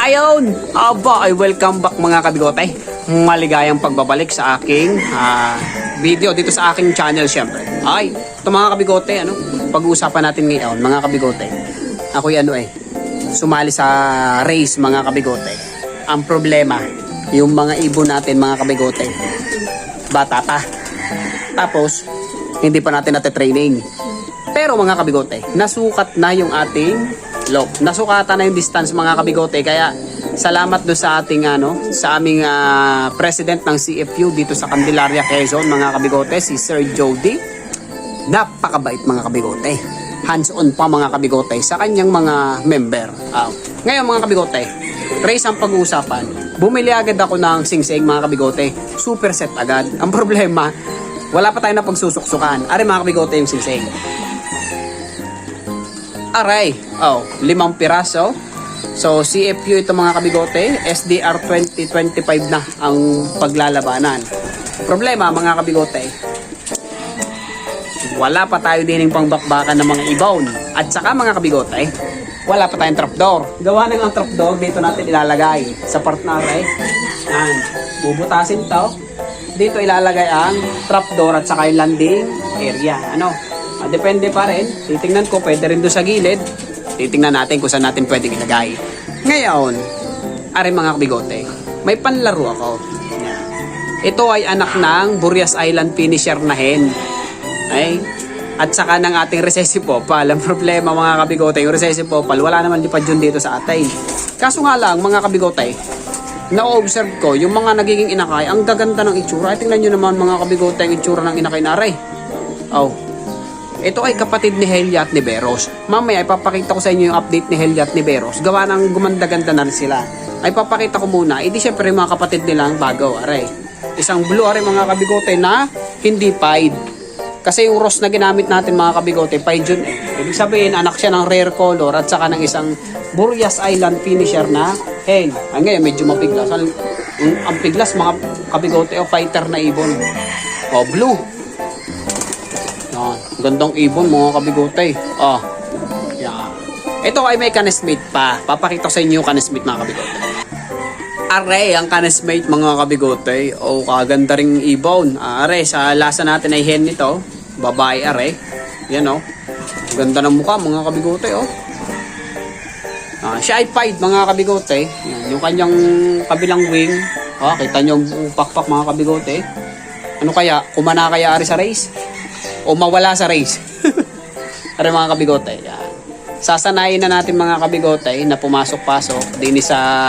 Ayun! Aba, ay welcome back mga kabigote. Maligayang pagbabalik sa aking ah, video dito sa aking channel syempre. Ay, ito mga kabigote, ano? Pag-uusapan natin ngayon, mga kabigote. Ako'y ano eh, sumali sa race mga kabigote. Ang problema, yung mga ibon natin mga kabigote, bata pa. Tapos, hindi pa natin nate-training. Pero mga kabigote, nasukat na yung ating loop. Nasukatan na yung distance mga kabigote. Kaya salamat do sa ating ano, sa aming ah, president ng CFU dito sa Candelaria, Quezon mga kabigote, si Sir Jody. Napakabait mga kabigote. Hands-on pa mga kabigote sa kanyang mga member. Ah, ngayon mga kabigote, race ang pag-uusapan. Bumili agad ako ng singsing mga kabigote. Super set agad. Ang problema, wala pa tayo na pagsusuksukan. Are mga kabigote yung singsing. Aray, oh, limang piraso. So, CFU ito mga kabigote, SDR 2025 na ang paglalabanan. Problema mga kabigote, wala pa tayo din yung pangbakbakan ng mga ibawn. At saka mga kabigote, wala pa tayong trapdoor. Gawa ng ang trapdoor, dito natin ilalagay sa part na aray. Yan, bubutasin to. Dito ilalagay ang trapdoor at saka yung landing area. Ano? Depende pa rin. Titingnan ko, pwede rin doon sa gilid. Titingnan natin kung saan natin pwedeng ilagay. Ngayon, are mga kabigote, may panlaro ako. Ito ay anak ng Burias Island finisher na hen. Ay, at saka ng ating recessive popal. Ang problema mga kabigote, yung recessive popal, wala naman lipad yun dito sa atay. Kaso nga lang, mga kabigote, na-observe ko, yung mga nagiging inakay, ang gaganda ng itsura. Ay, tingnan nyo naman mga kabigote, ang itsura ng inakay na aray. Oh, ito ay kapatid ni Helia at ni Beros. Mamaya ipapakita ko sa inyo yung update ni Helia at ni Beros. Gawa ng gumanda-ganda na rin sila. Ay papakita ko muna. Hindi syempre yung mga kapatid nilang bago. Aray. Isang blue aray mga kabigote na hindi pied. Kasi yung rose na ginamit natin mga kabigote, pied yun eh. Ibig sabihin, anak siya ng rare color at saka ng isang Burias Island finisher na hen. Ay ngayon, medyo mapiglas. Ang, ang piglas mga kabigote o fighter na ibon. O, blue. Yan. Gandang ibon mga kabigote. Oh. Yan. Ito ay may canesmate pa. Papakita sa inyo yung canesmate mga kabigote. Are, ang canesmate mga kabigote. O, kaganda ring ibon. Ah, Are, sa lasa natin ay hen nito. Babae are. Yan o. Oh. Ganda ng mukha mga kabigote oh. Ah, siya ay pied mga kabigote. Yan, yung kanyang kabilang wing. Oh, kita nyo yung pakpak mga kabigote. Ano kaya? Kumana kaya ari sa race? O mawala sa race. Pero mga kabigote, yan. Sasanayin na natin mga kabigote na pumasok-pasok din sa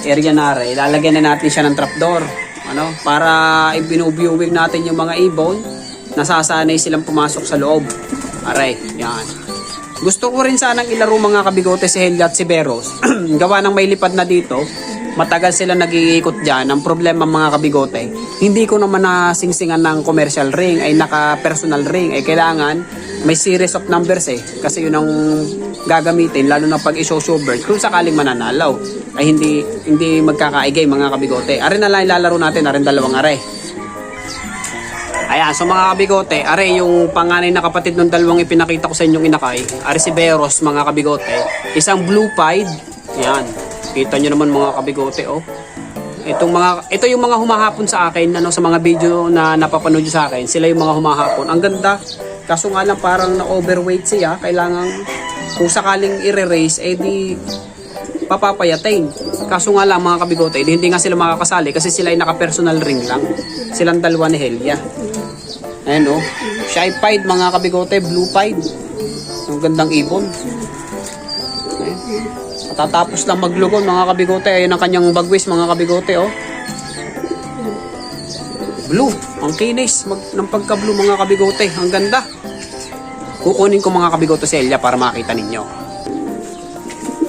area na rin. Ilalagyan na natin siya ng trapdoor. Ano? Para ibinubiuwing natin yung mga ibon. Nasasanay silang pumasok sa loob. Aray, yan. Gusto ko rin sanang ilaro mga kabigote si Helia at si Beros. Gawa ng may lipad na dito. Matagal sila nag-iikot dyan. Ang problema mga kabigote, hindi ko naman nasingsingan ng commercial ring, ay naka-personal ring. Ay kailangan may series of numbers eh. Kasi yun ang gagamitin, lalo na pag i-show bird, kung sakaling mananalaw. Ay hindi hindi magkakaigay mga kabigote. Are na lang ilalaro natin, are dalawang are. Ayan, so mga kabigote, are yung panganay na kapatid ng dalawang ipinakita ko sa inyong inakay, are si Beros mga kabigote, isang blue pied, yan, kita nyo naman mga kabigote oh. Itong mga, ito yung mga humahapon sa akin, ano, sa mga video na napapanood sa akin, sila yung mga humahapon. Ang ganda, kaso nga lang parang na-overweight siya, kailangan kung sakaling i-race, eh di papapayatain. Kaso nga lang mga kabigote, hindi nga sila makakasali kasi sila ay naka-personal ring lang. Silang dalawa ni Helia. Ayan o. Shy pied mga kabigote, blue pied. Ang gandang ibon. Ayan. Tatapos lang maglugon mga kabigote. Ayan ang kanyang bagwis mga kabigote oh. Blue. Ang kinis mag, ng pagka-blue mga kabigote. Ang ganda. Kukunin ko mga kabigote sa Elia para makita ninyo.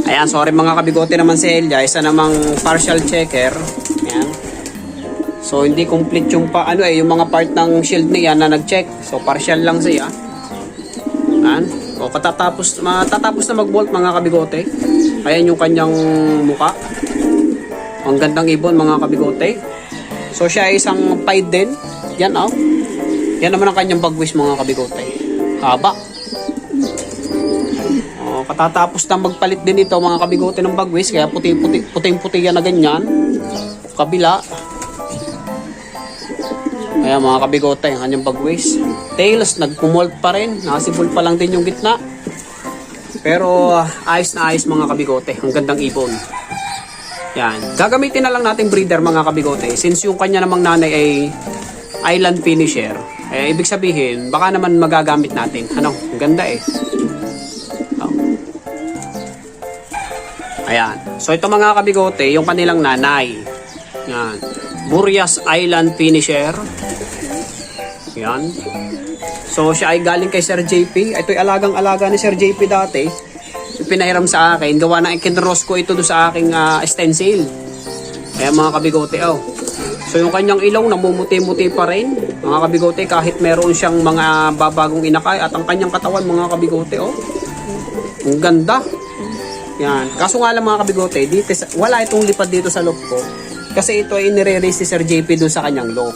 Ayan, sorry mga kabigote naman si Elia. Isa namang partial checker. Ayan. So hindi complete yung pa ano eh yung mga part ng shield niya na nag-check. So partial lang siya. O katatapos matatapos na mag-bolt mga kabigote. Ayan yung kanyang muka. Ang gandang ibon mga kabigote. So siya ay isang pied din. Yan oh. Yan naman ang kanyang bagwis mga kabigote. Haba. Katatapos na magpalit din ito mga kabigote ng bagwis. Kaya puti-puti, puting-puti yan na ganyan. Kabila. Kaya mga kabigote, ang kanyang bagwis. Tails, nagkumold pa rin. Nakasibol pa lang din yung gitna. Pero ah, ayos na ayos mga kabigote. Ang gandang ibon. Yan. Gagamitin na lang natin breeder mga kabigote. Since yung kanya namang nanay ay island finisher. Eh, ibig sabihin, baka naman magagamit natin. Ano? Ang ganda eh. Oh. Ayan. So ito mga kabigote, yung kanilang nanay. Yan. Burias Island Finisher. Yan. So siya ay galing kay Sir JP. Ito'y alagang-alaga ni Sir JP dati. Pinahiram sa akin. Gawa na ikinros ko ito do sa aking ah, stencil. Kaya mga kabigote, oh. So yung kanyang ilaw namumuti-muti pa rin. Mga kabigote, kahit meron siyang mga babagong inakay at ang kanyang katawan mga kabigote, oh. Ang ganda. Yan. Kaso nga lang mga kabigote, dito, wala itong lipad dito sa loob ko. Kasi ito ay nire-raise ni Sir JP doon sa kanyang loob.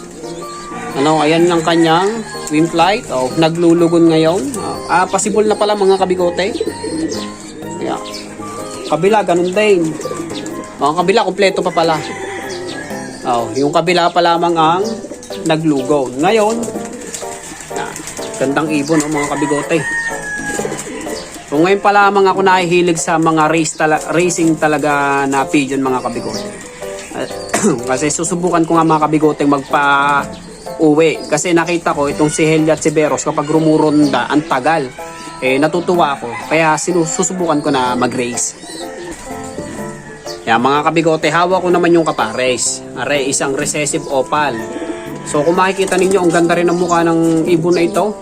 Ano, ayan ang kanyang twin flight. Oh, naglulugon ngayon. Ah, ah, possible na pala mga kabigote. Yeah. Kabila, ganun din. Mga kabila, kompleto pa pala. Oh, yung kabila pa lamang ang naglugaw. Ngayon, yan, gandang ibon ang mga kabigote. So ngayon pa lamang ako nahihilig sa mga race tala- racing talaga na pigeon mga kabigote. Uh, kasi susubukan ko nga mga kabigote magpa uwi. Kasi nakita ko itong si Helia at si Beros kapag rumuronda, ang tagal. Eh, natutuwa ako. Kaya sinu- susubukan ko na mag-race. Yan, mga kabigote, hawak ko naman yung kapares. Are, isang recessive opal. So, kung makikita ninyo, ang ganda rin ng mukha ng ibon na ito.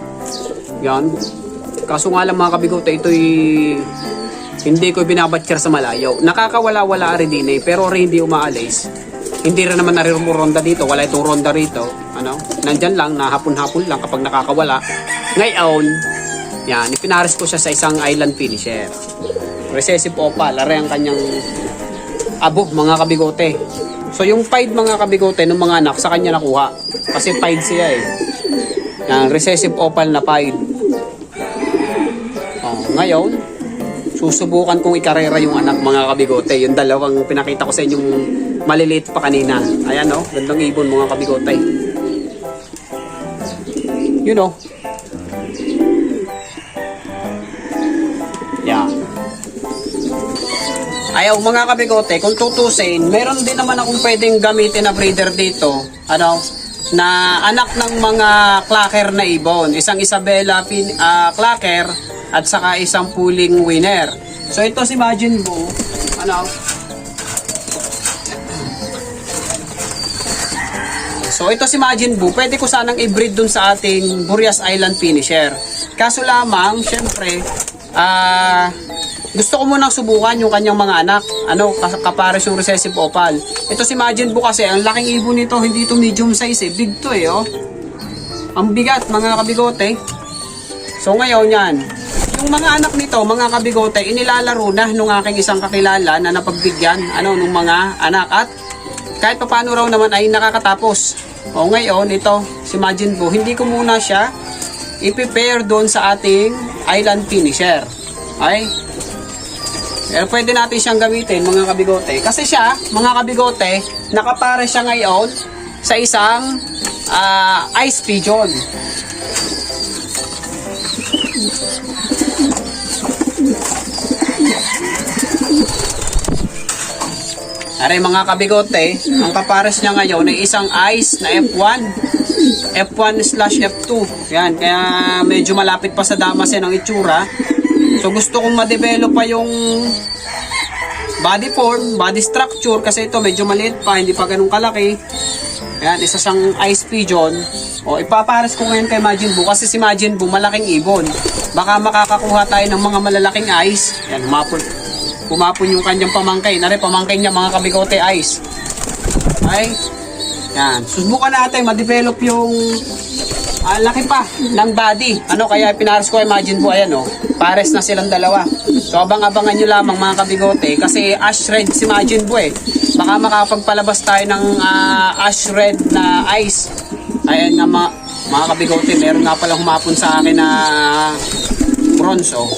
Yan. Kaso nga lang mga kabigote, ito'y hindi ko binabatcher sa malayo. Nakakawala-wala rin din eh, pero rin hindi umaalis. Hindi rin naman narironda dito, wala itong ronda rito. Ano? Nandyan lang, nahapon-hapon lang kapag nakakawala. Ngayon, yan, ipinares ko siya sa isang island finisher. Recessive opal, are ang kanyang abo mga kabigote. So yung pied mga kabigote ng mga anak sa kanya nakuha. Kasi pied siya eh. Yan, recessive opal na pied. Oh, ngayon, susubukan kong ikarera yung anak mga kabigote. Yung dalawang pinakita ko sa inyong maliliit pa kanina. Ayan oh, gandang ibon mga kabigote. You know. Yeah. Ayaw mga kabigote, kung tutusin, meron din naman akong pwedeng gamitin na breeder dito. Ano? Na anak ng mga clacker na ibon. Isang Isabella pin, ah, clacker at saka isang pooling winner. So ito si Majin Buu. Ano? So ito si Majin Buu, pwede ko sanang i-breed dun sa ating Burias Island Finisher. Kaso lamang, syempre, ah gusto ko munang subukan yung kanyang mga anak. Ano, kapares yung recessive opal. Ito si Majin Buu kasi, ang laking ibon nito, hindi ito medium size eh. Big to eh, oh. Ang bigat, mga kabigote. So ngayon yan, yung mga anak nito, mga kabigote, inilalaro na nung aking isang kakilala na napagbigyan, ano, nung mga anak. At kahit paano raw naman ay nakakatapos. O ngayon, ito, si Majin Buu, hindi ko muna siya i-prepare doon sa ating island finisher. Okay? Pero pwede natin siyang gamitin, mga kabigote. Kasi siya, mga kabigote, nakapare siya ngayon sa isang ah, ice pigeon. Are mga kabigote, ang kapares niya ngayon ay isang ice na F1. F1 slash F2. Yan, kaya medyo malapit pa sa damasin ang itsura. So gusto kong ma-develop pa yung body form, body structure kasi ito medyo maliit pa, hindi pa ganun kalaki. Yan, isa siyang ice pigeon. O ipapares ko ngayon kay Majin Buu kasi si Majin Buu malaking ibon. Baka makakakuha tayo ng mga malalaking ice. Yan, humapon. Humapon yung kanyang pamangkay. Nare, pamangkay niya mga kabigote ice. Okay? Yan. Subukan natin ma-develop yung ah, laki pa ng body. Ano kaya pinares ko imagine po ayan oh. Pares na silang dalawa. So abang-abangan nyo lamang mga kabigote kasi ash red si Imagine po eh. Baka makapagpalabas tayo ng ah, ash red na ice. Ayan nga mga, mga kabigote, meron nga pala humapon sa akin na bronze oh.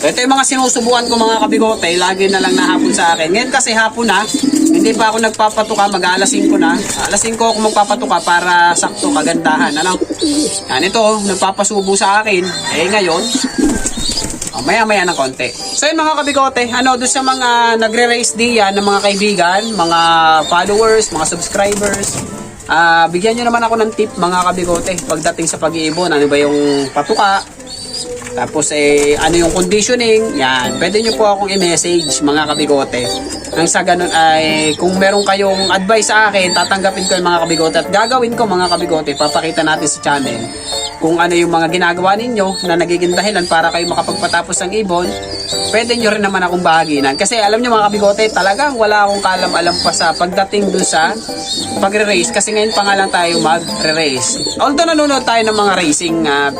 Ito yung mga sinusubukan ko mga kabigote, lagi na lang nahapon sa akin. Ngayon kasi hapon na, hindi pa ako nagpapatuka, mag-aalasin ko na. Aalasin ko ako magpapatuka para sakto kagandahan. Ano? Yan ito, nagpapasubo sa akin. Eh ngayon, Oh, maya-maya ng konti. So yun mga kabigote, ano, doon sa mga nagre-race diyan ng mga kaibigan, mga followers, mga subscribers, ah bigyan nyo naman ako ng tip mga kabigote pagdating sa pag-iibon. Ano ba yung patuka, tapos eh, ano yung conditioning, yan. Pwede nyo po akong i-message mga kabigote. Nang sa ganun ay, kung meron kayong advice sa akin, tatanggapin ko yung mga kabigote. At gagawin ko mga kabigote, papakita natin sa channel kung ano yung mga ginagawa ninyo na nagiging dahilan para kayo makapagpatapos ng ibon. Pwede nyo rin naman akong bahaginan. Kasi alam nyo mga kabigote, talagang wala akong kalam-alam pa sa pagdating dun sa pagre-race. Kasi ngayon pa nga lang tayo magre-race. Although nanonood tayo ng mga racing ah,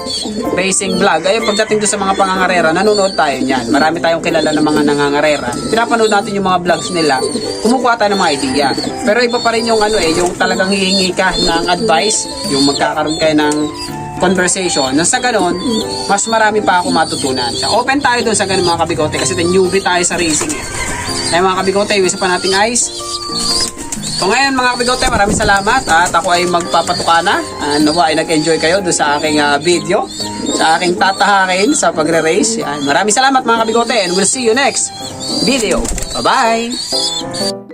racing vlog, ayun pagdating doon sa mga pangangarera, nanonood tayo niyan. Marami tayong kilala ng mga nangangarera. Pinapanood natin yung mga vlogs nila. Kumukuha tayo ng mga idea. Pero iba pa rin yung ano eh, yung talagang hihingi ka ng advice, yung magkakaroon kayo ng conversation. Na sa ganun, mas marami pa ako matutunan. So, open tayo doon sa ganun mga kabigote kasi the newbie tayo sa racing eh. Kaya mga kabigote, iwisa pa nating ice. So ngayon mga kabigote, maraming salamat at ako ay magpapatuka na. Uh, nawa ay nag-enjoy kayo doon sa aking ah, video, sa aking tatahakin sa pagre-race. Maraming salamat mga kabigote and we'll see you next video. Bye-bye!